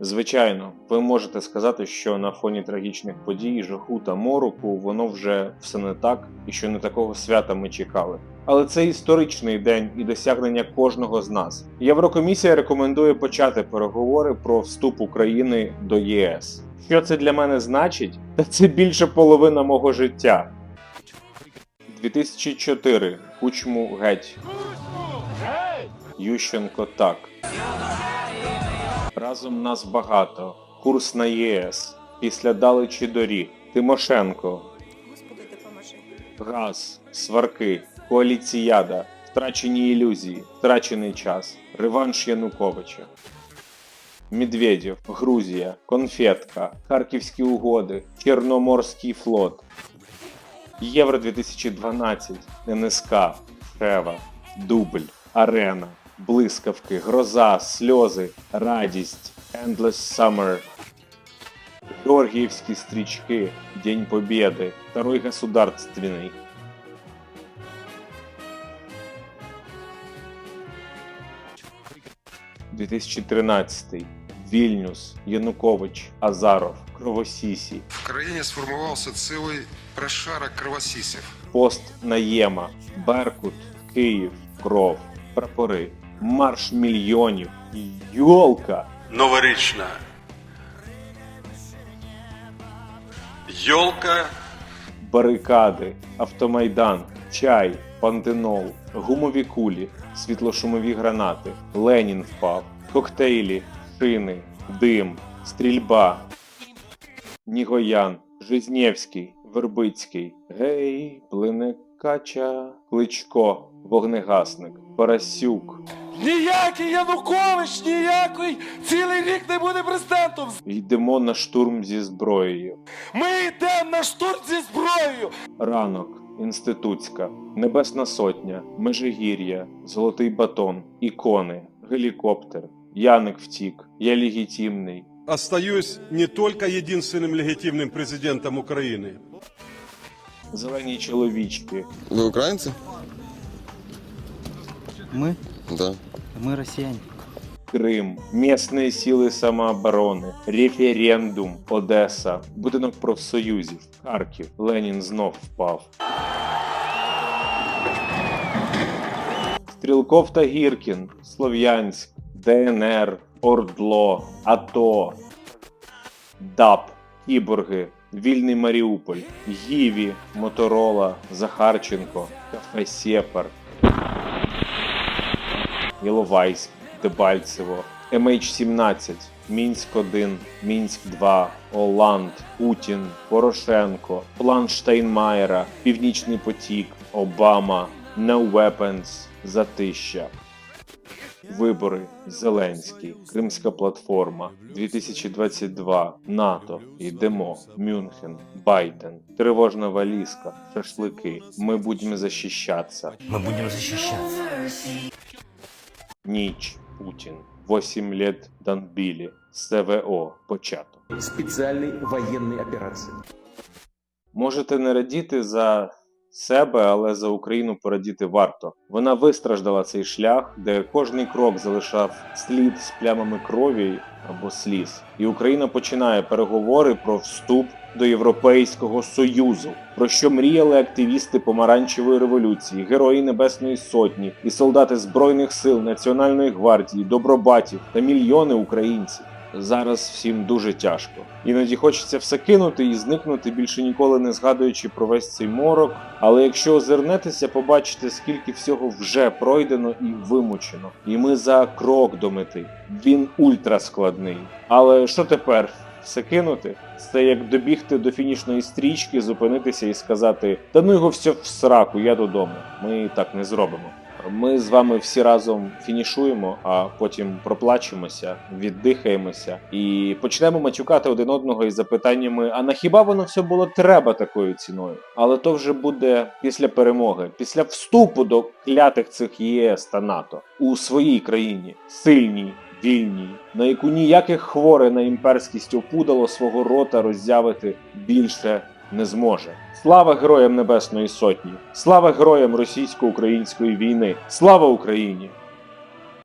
Звичайно, ви можете сказати, що на фоні трагічних подій, жаху та мороку воно вже все не так, і що не такого свята ми чекали. Але це історичний день і досягнення кожного з нас. Єврокомісія рекомендує почати переговори про вступ України до ЄС. Що це для мене значить? Та це більше половина мого життя. 2004. Кучму геть. Ющенко так. Разом нас багато. Курс на ЄС. Після далечі доріг. Тимошенко. Господи, допоможи. Газ, сварки, коаліціяда, втрачені ілюзії, втрачений час, реванш Януковича. Медведєв, Грузія, Конфетка, Харківські угоди, Чорноморський флот. Євро 2012, НСК, Шева, Дубль, Арена, Блискавки, Гроза, Сльози, Радість, Endless Summer, Георгиевские стрички, День Победы, Второй государственный. «2013. Вільнюс, Янукович, Азаров, Кровосісі, В країні сформувався цілий прошарок кровосісів. Пост Наєма, Беркут, Київ, Кров, Прапори, Марш мільйонів, Йолка, новорічна. Йолка. Барикади, автомайдан, чай, пантенол, гумові кулі, світлошумові гранати, Ленін впав, коктейлі, шини, дим, стрільба, Нігоян, Жизнєвський, Вербицький, Гей, плине кача, Кличко, Вогнегасник, Парасюк. Ніякий Янукович, ніякий цілий рік не буде президентом. Йдемо на штурм зі зброєю. Ми йдемо на штурм зі зброєю. Ранок, Інститутська, Небесна Сотня, Межигір'я, Золотий батон, ікони, гелікоптер, Яник втік, я легітимний, остаюсь не только единственным легитимным президентом Украины, зелені чоловічки, Вы украинцы? Мы? Да. Мы россияне. Крим, місні сили самооборони, референдум, Одеса, будинок профсоюзів, Харків, Ленін знов впав. Стрілков та Гіркін, Слов'янськ, ДНР, Ордло, АТО, ДАП, Кіборги, Вільний Маріуполь, Гіві, Моторола, Захарченко, Кафе Сєпар, Іловайськ, Дебальцево, MH17, Мінськ 1, Мінськ 2, Оланд, Путін, Порошенко, план Штайнмаєра, Північний потік, Обама, No Weapons, Затища. Вибори. Зеленський, Кримська платформа, 2022, НАТО, йдемо, Мюнхен, Байден, тривожна валізка, шашлики. Ми будемо захищатися. Мы будем защищаться. Ніч, Путін. 8 лет Донбілі. СВО. Початок. Спеціальної воєнної операції. Можете не радіти за себе, але за Україну порадіти варто. Вона вистраждала цей шлях, де кожний крок залишав слід з плямами крові або сліз. І Україна починає переговори про вступ до Європейського Союзу, про що мріяли активісти помаранчевої революції, герої Небесної Сотні і солдати Збройних сил Національної гвардії, добробатів та мільйони українців. Зараз всім дуже тяжко. Іноді хочеться все кинути і зникнути, більше ніколи не згадуючи про весь цей морок. Але якщо озирнетеся, побачите, скільки всього вже пройдено і вимучено. І ми за крок до мети. Він ультраскладний. Але що тепер? Все кинути? Це як добігти до фінішної стрічки, зупинитися і сказати: Та ну його все в сраку, я додому. Ми так не зробимо. Ми з вами всі разом фінішуємо, а потім проплачемося, віддихаємося і почнемо матюкати один одного із запитаннями: а на хіба воно все було треба такою ціною? Але то вже буде після перемоги, після вступу до клятих цих ЄС та НАТО у своїй країні, сильній, вільній, на яку ніяких хворе на імперськість опудало свого рота роззявити більше не зможе. Слава героям Небесної Сотні! Слава героям російсько-української війни! Слава Україні!